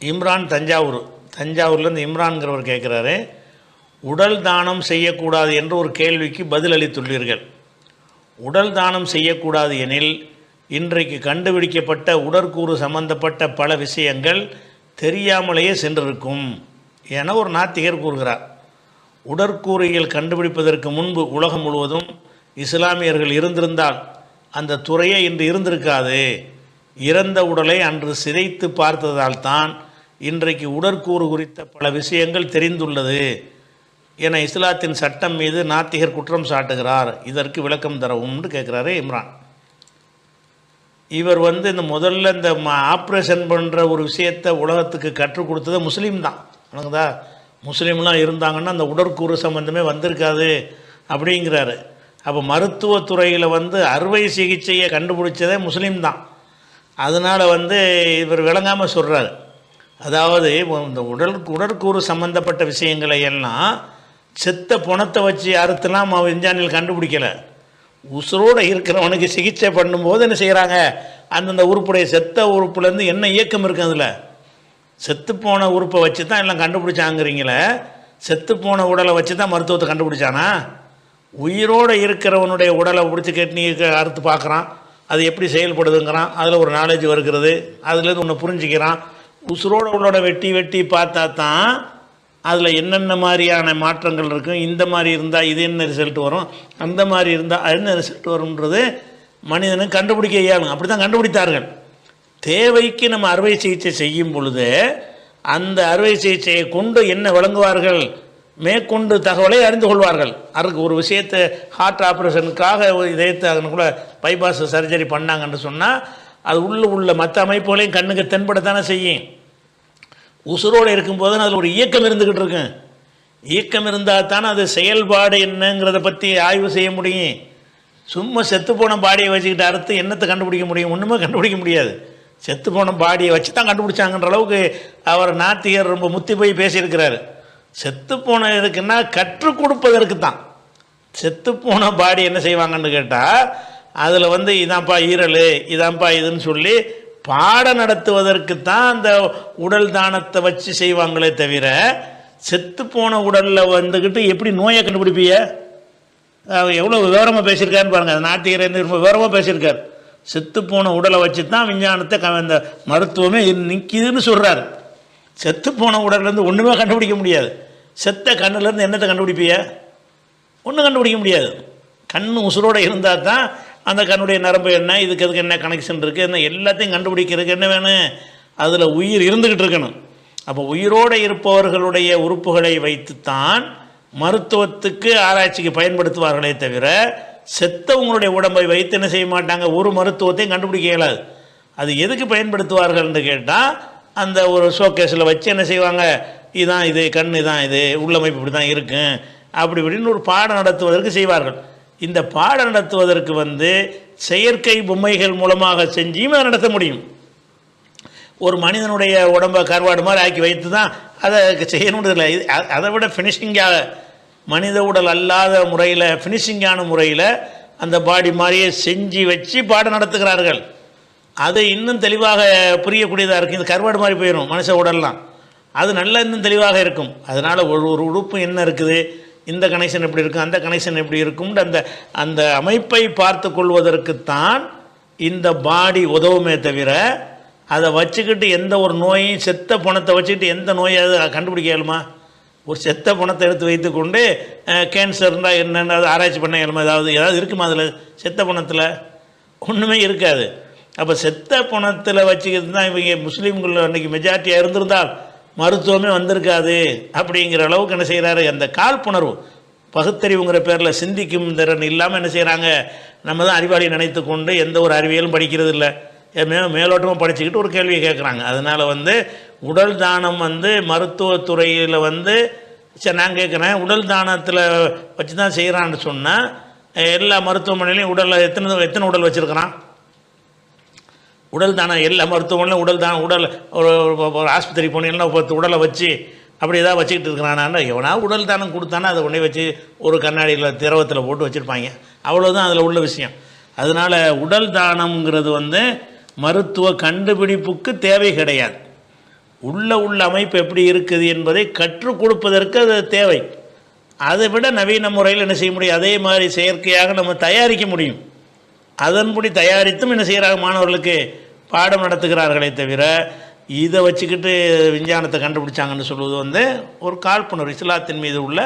இம்ரான் தஞ்சாவூர். தஞ்சாவூர்லேருந்து இம்ரான்கிறவர் கேட்குறாரு உடல் தானம் செய்யக்கூடாது என்று ஒரு கேள்விக்கு பதில் அளித்துள்ளீர்கள். உடல் தானம் செய்யக்கூடாது எனில் இன்றைக்கு கண்டுபிடிக்கப்பட்ட உடற்கூறு சம்பந்தப்பட்ட பல விஷயங்கள் தெரியாமலேயே சென்றிருக்கும் என ஒரு நாத்திகர் கூறுகிறார். உடற்கூறியல் கண்டுபிடிப்பதற்கு முன்பு உலகம் முழுவதும் இஸ்லாமியர்கள் இருந்திருந்தால் அந்த துறையே இன்று இருந்திருக்காது. இறந்த உடலை அன்று சிதைத்து பார்த்ததால் தான் இன்றைக்கு உடற்கூறு குறித்த பல விஷயங்கள் தெரிந்துள்ளது என இஸ்லாத்தின் சட்டம் மீது நாத்திகர் குற்றம் சாட்டுகிறார். இதற்கு விளக்கம் தரவும்னு கேட்குறாரு இம்ரான். இவர் வந்து இந்த முதல்ல இந்த ஆப்ரேஷன் பண்ணுற ஒரு விஷயத்தை உலகத்துக்கு கற்றுக் கொடுத்தது முஸ்லீம் தான். வணங்குதா முஸ்லீம்லாம் இருந்தாங்கன்னா அந்த உடற்கூறு சம்மந்தமே வந்திருக்காது அப்படிங்கிறாரு. அப்போ மருத்துவத்துறையில் வந்து அறுவை சிகிச்சையை கண்டுபிடிச்சதே முஸ்லீம் தான். அதனால் வந்து இவர் விளங்காமல் சொல்கிறாரு அதாவது இந்த உடல் உடற்கூறு சம்பந்தப்பட்ட விஷயங்களை எல்லாம் செத்த பணத்தை வச்சு அறுத்துலாம் அவன் விஞ்ஞானிகள் கண்டுபிடிக்கலை. உசுரோடு இருக்கிறவனுக்கு சிகிச்சை பண்ணும்போது என்ன செய்கிறாங்க அந்தந்த உறுப்புடைய செத்த உறுப்புலேருந்து என்ன இயக்கம் இருக்குது அதில்? செத்துப்போன உறுப்பை வச்சு தான் எல்லாம் கண்டுபிடிச்சாங்கிறீங்களே. செத்துப்போன உடலை வச்சு தான் மருத்துவத்தை கண்டுபிடிச்சானா? உயிரோடு இருக்கிறவனுடைய உடலை பிடிச்சி கட்டி அறுத்து பார்க்குறான். அது எப்படி செயல்படுதுங்கிறான் அதில் ஒரு நாலேஜ் வருகிறது அதுலேருந்து ஒன்று புரிஞ்சுக்கிறான். உசுரோட உள்ளோட வெட்டி வெட்டி பார்த்தா தான் அதில் என்னென்ன மாதிரியான மாற்றங்கள் இருக்கும் இந்த மாதிரி இருந்தால் இது என்ன ரிசல்ட் வரும் அந்த மாதிரி இருந்தால் என்ன ரிசல்ட் வரும்ன்றது மனிதனுக்கு கண்டுபிடிக்க இயலும். அப்படி தான் கண்டுபிடித்தார்கள். தேவைக்கு நம்ம அறுவை சிகிச்சை செய்யும் பொழுது அந்த அறுவை சிகிச்சையை கொண்டு என்ன வழங்குவார்கள் மேற்கொண்டு தகவலை அறிந்து கொள்வார்கள். அதுக்கு ஒரு விஷயத்தை ஹார்ட் ஆப்ரேஷனுக்காக இதயத்தை கூட பைபாஸ் சர்ஜரி பண்ணாங்கன்னு சொன்னால் அது உள்ள உள்ள மற்ற அமைப்புகளையும் கண்ணுக்கு தென்படத்தானே செய்யும். உசுரோடு இருக்கும்போது அதில் ஒரு இயக்கம் இருந்துக்கிட்டு இருக்கும். இயக்கம் இருந்தால் தானே அது செயல்பாடு என்னங்கிறத பற்றி ஆய்வு செய்ய முடியும். சும்மா செத்துப்போன பாடியை வச்சுக்கிட்டு அறுத்து என்னத்தை கண்டுபிடிக்க முடியும்? ஒன்றுமே கண்டுபிடிக்க முடியாது. செத்துப்போன பாடியை வச்சு தான் கண்டுபிடிச்சாங்கன்ற அளவுக்கு அவர் நாத்திகர் ரொம்ப முத்தி போய் பேசியிருக்கிறாரு. செத்துப்போன இருக்குன்னா கற்றுக் கொடுப்பதற்கு தான். செத்துப்போன பாடி என்ன செய்வாங்கன்னு கேட்டால் அதில் வந்து இதான்ப்பா ஈரல் இதான்ப்பா இதுன்னு சொல்லி பாடம் நடத்துவதற்கு தான் அந்த உடல் தானத்தை வச்சு செய்வாங்களே தவிர செத்துப்போன உடலில் வந்துக்கிட்டு எப்படி நோயை கண்டுபிடிப்பிய எவ்வளோ விவரமாக பேசியிருக்காருன்னு பாருங்கள் அந்த நாட்டிகர் ரொம்ப விவரமாக பேசியிருக்கார். செத்துப்போன உடலை வச்சு தான் விஞ்ஞானத்தை க இந்த மருத்துவமே நிற்கிதுன்னு சொல்கிறார் செத்துப்போன உடல்லேருந்து ஒன்றுமே கண்டுபிடிக்க முடியாது. செத்த கண்ணுலேருந்து என்னத்தை கண்டுபிடிப்பிய? ஒன்றும் கண்டுபிடிக்க முடியாது. கண் உசுரோடு இருந்தால் தான் அந்த கண்ணுடைய நரம்பு என்ன இதுக்கு அதுக்கு என்ன கனெக்ஷன் இருக்குது என்ன எல்லாத்தையும் கண்டுபிடிக்கிறதுக்கு என்ன வேணும்? அதில் உயிர் இருந்துக்கிட்டு இருக்கணும். அப்போ உயிரோடு இருப்பவர்களுடைய உறுப்புகளை வைத்துத்தான் மருத்துவத்துக்கு ஆராய்ச்சிக்கு பயன்படுத்துவார்களே தவிர செத்தவங்களுடைய உடம்பை வைத்து என்ன செய்ய மாட்டாங்க? ஒரு மருத்துவத்தையும் கண்டுபிடிக்க இயலாது. அது எதுக்கு பயன்படுத்துவார்கள்னு கேட்டால் அந்த ஒரு ஷோகேஸில் வச்சு என்ன செய்வாங்க? இதான் இது கண் இதான் இது உள்ளமைப்பு இப்படி தான் இருக்கும். அப்படி இப்படின்னு ஒரு பாடம் நடத்துவதற்கு செய்வார்கள். இந்த பாடம் நடத்துவதற்கு வந்து செயற்கை பொம்மைகள் மூலமாக செஞ்சியும் அதை நடத்த முடியும். ஒரு மனிதனுடைய உடம்பை கருவாடு மாதிரி ஆக்கி வைத்து தான் அதை செய்யணுன்றது இல்லை இது அதை விட ஃபினிஷிங்காக மனித உடல் அல்லாத முறையில் ஃபினிஷிங்கான முறையில் அந்த பாடி மாதிரியே செஞ்சு வச்சு பாடம் நடத்துகிறார்கள். அது இன்னும் தெளிவாக புரியக்கூடியதாக இருக்குது இந்த கருவாடு மாதிரி போயிடும் மனுஷ உடல்லாம். அது நல்ல இன்னும் தெளிவாக இருக்கும். அதனால் ஒரு ஒரு உறுப்பு என்ன இருக்குது? இந்த கனெக்ஷன் எப்படி இருக்கும்? அந்த கனெக்ஷன் எப்படி இருக்கும்ன்ற அந்த அந்த அமைப்பை பார்த்து கொள்வதற்குத்தான் இந்த பாடி உதவுமே தவிர அதை வச்சுக்கிட்டு எந்த ஒரு நோயும் செத்த பணத்தை வச்சுக்கிட்டு எந்த நோயாவது கண்டுபிடிக்க இயலுமா? ஒரு செத்த பணத்தை எடுத்து வைத்துக்கொண்டு கேன்சர் இருந்தால் என்னென்ன அது ஆராய்ச்சி பண்ண இயலுமா? ஏதாவது ஏதாவது இருக்குமா அதில்? செத்த பணத்தில்? ஒன்றுமே இருக்காது. அப்போ செத்த பணத்தில் வச்சுக்கிட்டு தான் இவங்க முஸ்லீம்கள் அன்றைக்கி மெஜாரிட்டியாக இருந்திருந்தால் மருத்துவமே வந்திருக்காது அப்படிங்கிற அளவுக்கு என்ன செய்கிறாரு அந்த காழ்ப்புணர்வு பகுத்தறிவுங்கிற பேரில் சிந்திக்கும் திறன் இல்லாமல் என்ன செய்கிறாங்க நம்ம தான் அறிவாளி நினைத்து கொண்டு எந்த ஒரு அறிவியலும் படிக்கிறது இல்லை. மே மேலோட்டமாக படிச்சுக்கிட்டு ஒரு கேள்வியை கேட்குறாங்க அதனால் வந்து உடல் தானம் வந்து மருத்துவத்துறையில் வந்து சரி நான் கேட்குறேன் உடல் தானத்தில் வச்சு தான் செய்கிறான்னு சொன்னால் எல்லா மருத்துவமனையிலையும் உடலில் எத்தனை எத்தனை உடல் வச்சுருக்கிறான்? உடல் தானம் எல்லா மருத்துவமனையும் உடல் தானம் உடல் ஒரு ஒரு- ஆஸ்பத்திரி போனீங்கன்னா ஒரு பத்து உடலை வச்சு அப்படி ஏதாவது வச்சுக்கிட்டு இருக்கிறானா எவனா உடல் தானம் கொடுத்தானா அதை கொண்டே வச்சு ஒரு கண்ணாடியில் திரவத்தில் போட்டு வச்சுருப்பாங்க. அவ்வளோதான் அதில் உள்ள விஷயம். அதனால் உடல் தானம்ங்கிறது வந்து மருத்துவ கண்டுபிடிப்புக்கு தேவை கிடையாது. உள்ள உள்ள அமைப்பு எப்படி இருக்குது என்பதை கற்றுக் கொடுப்பதற்கு அது தேவை. அதை விட நவீன முறையில் என்ன செய்ய முடியும்? அதே மாதிரி செயற்கையாக நம்ம தயாரிக்க முடியும். அதன்படி தயாரித்தும் என்ன செய்கிறாங்க மாணவர்களுக்கு? பாடம் நடத்துகிறார்களே தவிர இதை வச்சுக்கிட்டு விஞ்ஞானத்தை கண்டுபிடிச்சாங்கன்னு சொல்வது வந்து ஒரு காழ்ப்புணர்வு இஸ்லாத்தின் மீது உள்ள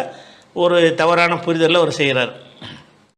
ஒரு தவறான புரிதலில் அவர் செய்கிறார்.